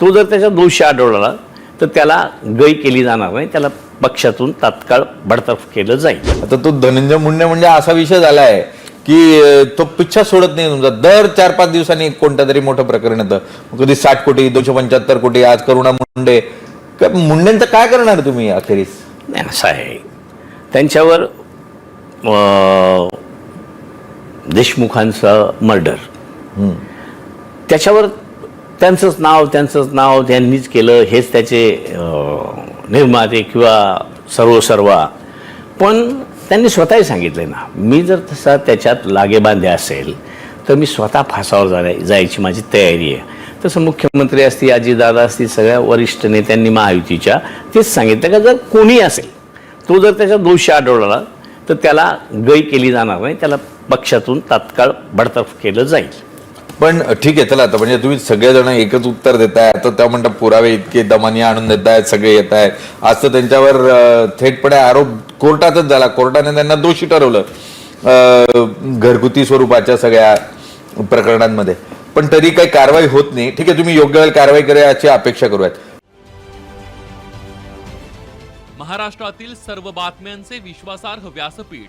तो जर त्याच्या दोषी आढळला तर त्याला गय केली जाणार नाही त्याला पक्षातून तात्काळ बडतर्फ केलं जाईल. आता तो धनंजय मुंडे म्हणजे असा विषय झालाय की अं, तो पिच्छा सोडत नाही तुमचा. दर चार पाच दिवसांनी कोणत्या तरी मोठं प्रकरण येतं. कधी साठ कोटी दोनशे पंच्याहत्तर कोटी आज करुणा मुंडे. मुंडेंचं काय करणार तुम्ही अखेरीस? नाही असं आहे. त्यांच्यावर देशमुखांचं मर्डर. त्याच्यावर त्यांचंच नाव त्यांचंच नाव त्यांनीच केलं हेच त्याचे निर्माते किंवा सर्वसर्वा. पण त्यांनी स्वतःही सांगितलं ना मी जर तसा त्याच्यात लागेबांधे असेल तर मी स्वतः फासावर जाण्या जायची माझी तयारी आहे. तसं मुख्यमंत्री असतील अजितदादा असतील सगळ्या वरिष्ठ नेत्यांनी महायुतीच्या तेच सांगितलं का जर कोणी असेल तो जर त्याच्या दोषी आढळला तर त्याला गय केली जाणार नाही त्याला पक्षातून तात्काळ बडतर्फ केलं जाईल. पण ठीक आहे चला आता. म्हणजे तुम्ही सगळेजण एकच उत्तर देताय. आता त्या म्हणतात पुरावे इतके दमानी आणून देत आहेत सगळे येत आहेत आज तर त्यांच्यावर थेटपणे आरोप कोर्टातच झाला. कोर्टाने त्यांना दोषी ठरवलं. घरगुती स्वरूपाच्या सगळ्या प्रकरणांमध्ये. पण तरी काही कारवाई होत नाही. ठीक आहे तुम्ही योग्य वेळेला कारवाई करा याची अपेक्षा करूयात. महाराष्ट्रातील सर्व बातम्यांचे विश्वासार्ह व्यासपीठ.